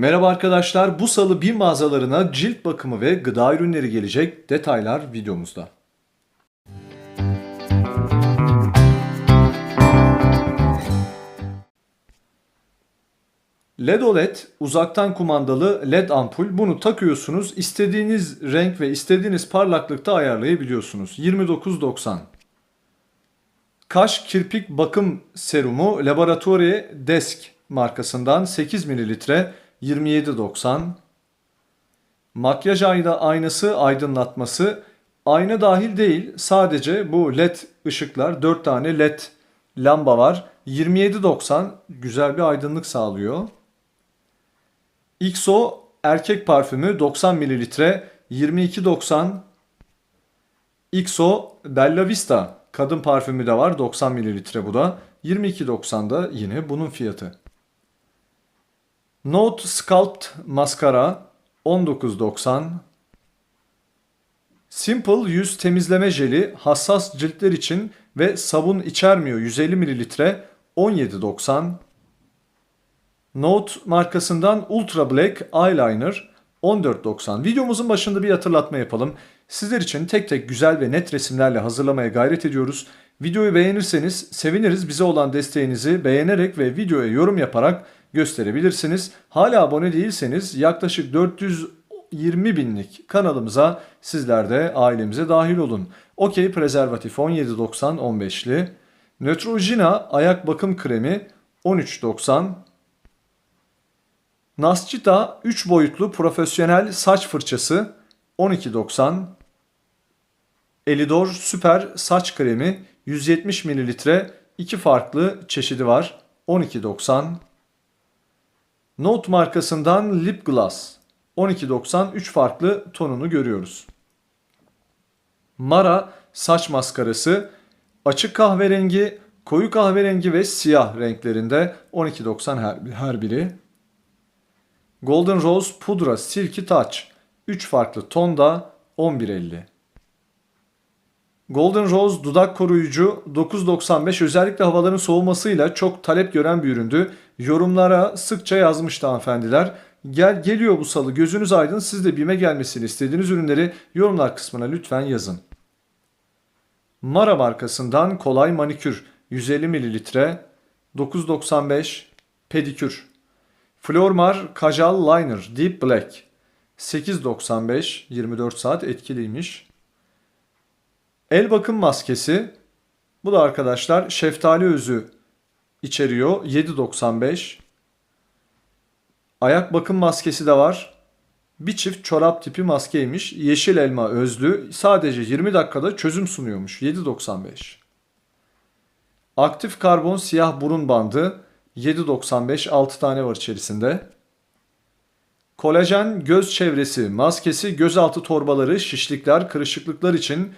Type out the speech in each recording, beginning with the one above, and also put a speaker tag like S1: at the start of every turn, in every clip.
S1: Merhaba arkadaşlar. Bu salı BİM mağazalarına cilt bakımı ve gıda ürünleri gelecek. Detaylar videomuzda. LED OLED uzaktan kumandalı LED ampul. Bunu takıyorsunuz. İstediğiniz renk ve istediğiniz parlaklıkta ayarlayabiliyorsunuz. 29.90. Kaş kirpik bakım serumu Laboratory Desk markasından 8 ml 27.90. Makyaj ayna aynası aydınlatması ayna dahil değil sadece bu led ışıklar 4 tane led lamba var. 27.90 güzel bir aydınlık sağlıyor. XO erkek parfümü 90 ml 22.90. XO Bella Vista kadın parfümü de var 90 ml bu da 22.90'da yine bunun fiyatı. Note Sculpt maskara 19.90 Simple yüz temizleme jeli hassas ciltler için ve sabun içermiyor 150 ml 17.90 Note markasından Ultra Black Eyeliner 14.90 Videomuzun başında bir hatırlatma yapalım. Sizler için tek tek güzel ve net resimlerle hazırlamaya gayret ediyoruz. Videoyu beğenirseniz seviniriz. Bize olan desteğinizi beğenerek ve videoya yorum yaparak gösterebilirsiniz. Hala abone değilseniz yaklaşık 420 binlik kanalımıza sizler de ailemize dahil olun. Okey prezervatif 17.90 15'li. Neutrogena ayak bakım kremi 13.90 Nascita 3 boyutlu profesyonel saç fırçası 12.90 Elidor Süper saç kremi 170 ml 2 farklı çeşidi var 12.90 Note markasından Lip Gloss 12.90 3 farklı tonunu görüyoruz. Mara saç maskarası açık kahverengi, koyu kahverengi ve siyah renklerinde 12.90 her, her biri. Golden Rose Pudra Silky Touch 3 farklı tonda 11.50. Golden Rose dudak koruyucu 9.95 özellikle havaların soğumasıyla çok talep gören bir üründü. Yorumlara sıkça yazmıştı hanımefendiler. Gel geliyor bu salı gözünüz aydın siz de BİM'e gelmesini istediğiniz ürünleri yorumlar kısmına lütfen yazın. Mara markasından kolay manikür 150 ml 9.95 pedikür. Flormar Kajal Liner Deep Black 8.95 24 saat etkiliymiş. El bakım maskesi. Bu da arkadaşlar şeftali özü içeriyor. 7.95. Ayak bakım maskesi de var. Bir çift çorap tipi maskeymiş. Yeşil elma özlü. Sadece 20 dakikada çözüm sunuyormuş. 7.95. Aktif karbon siyah burun bandı. 7.95 6 tane var içerisinde. Kolajen göz çevresi maskesi gözaltı torbaları şişlikler kırışıklıklar için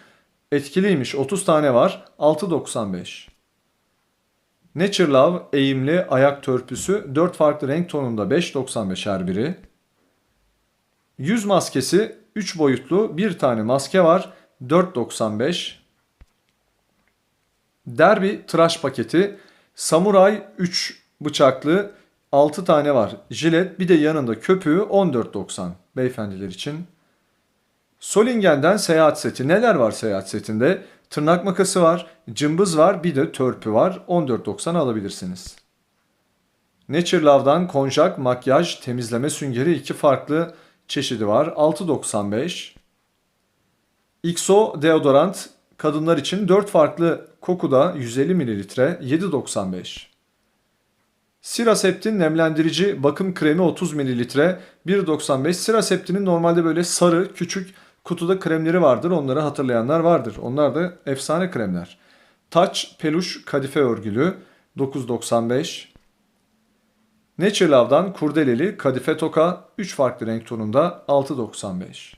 S1: etkiliymiş 30 tane var 6.95. Nature Love eğimli ayak törpüsü 4 farklı renk tonunda 5.95 her biri. Yüz maskesi 3 boyutlu bir tane maske var 4.95. Derby tıraş paketi Samuray 3 bıçaklı 6 tane var. Jilet bir de yanında köpüğü 14.90 beyefendiler için. Solingen'den seyahat seti. Neler var seyahat setinde? Tırnak makası var, cımbız var, bir de törpü var. 14.90 alabilirsiniz. Nature Love'dan konjak, makyaj, temizleme süngeri iki farklı çeşidi var. 6.95. XO deodorant kadınlar için 4 farklı kokuda 150 ml 7.95. Siraseptin nemlendirici bakım kremi 30 ml 1.95. Siraseptinin normalde böyle sarı küçük kutuda kremleri vardır. Onları hatırlayanlar vardır. Onlar da efsane kremler. Touch peluş kadife örgülü 9.95. Nature Love'dan kurdeleli kadife toka 3 farklı renk tonunda 6.95.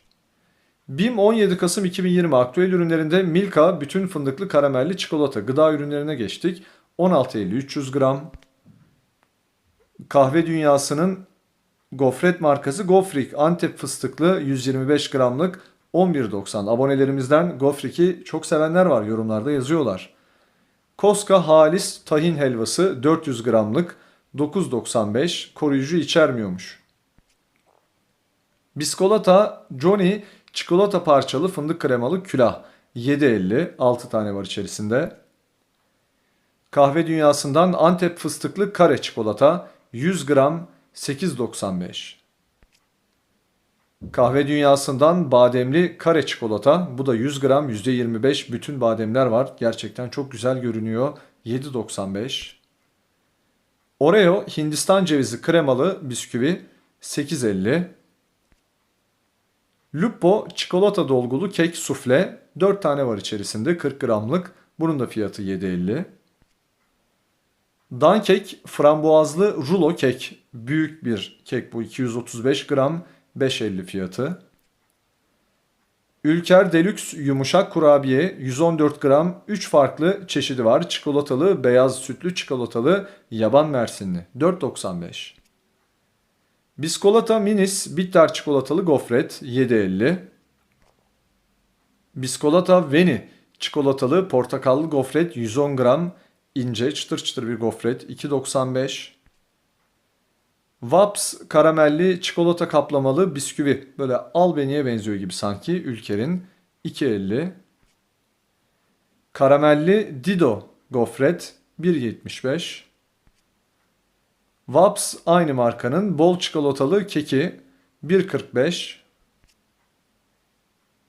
S1: BİM 17 Kasım 2020 aktüel ürünlerinde Milka bütün fındıklı karamelli çikolata gıda ürünlerine geçtik. 16.50 300 gram. Kahve dünyasının gofret markası Gofrik Antep fıstıklı 125 gramlık 11.90. Abonelerimizden Gofrik'i çok sevenler var yorumlarda yazıyorlar. Koska Halis tahin helvası 400 gramlık 9.95 koruyucu içermiyormuş. Biskolata Johnny çikolata parçalı fındık kremalı külah 7.50 6 tane var içerisinde. Kahve dünyasından Antep fıstıklı kare çikolata 100 gram 8.95. Kahve dünyasından bademli kare çikolata. Bu da 100 gram %25 bütün bademler var. Gerçekten çok güzel görünüyor. 7.95. Oreo Hindistan cevizi kremalı bisküvi 8.50. Lupo çikolata dolgulu kek sufle 4 tane var içerisinde 40 gramlık. Bunun da fiyatı 7.50. Dankek frambuazlı rulo kek. Büyük bir kek bu 235 gram 5.50 fiyatı. Ülker Deluxe yumuşak kurabiye 114 gram 3 farklı çeşidi var. Çikolatalı, beyaz sütlü çikolatalı, yaban mersinli 4.95. Biskolata Minis bitter çikolatalı gofret 7.50. Biskolata Veni çikolatalı portakallı gofret 110 gram ince çıtır çıtır bir gofret 2.95. Vaps karamelli çikolata kaplamalı bisküvi. Böyle albeniye benziyor gibi sanki Ülker'in 2.50. Karamelli Dido gofret 1.75. Vaps aynı markanın bol çikolatalı keki 1.45.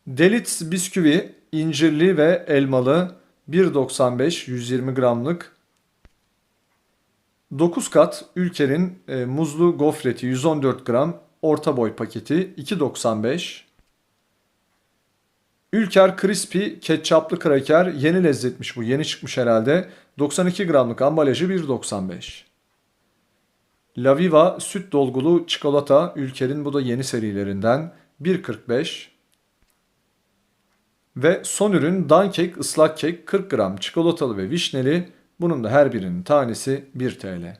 S1: Delits bisküvi incirli ve elmalı 1.95 120 gramlık 9 kat Ülker'in e, muzlu gofreti 114 gram orta boy paketi 2.95. Ülker Crispy ketçaplı kraker yeni lezzetmiş bu yeni çıkmış herhalde. 92 gramlık ambalajı 1.95. La Viva süt dolgulu çikolata Ülker'in bu da yeni serilerinden 1.45. Ve son ürün Dankek ıslak kek 40 gram çikolatalı ve vişneli. Bunun da her birinin tanesi 1 TL.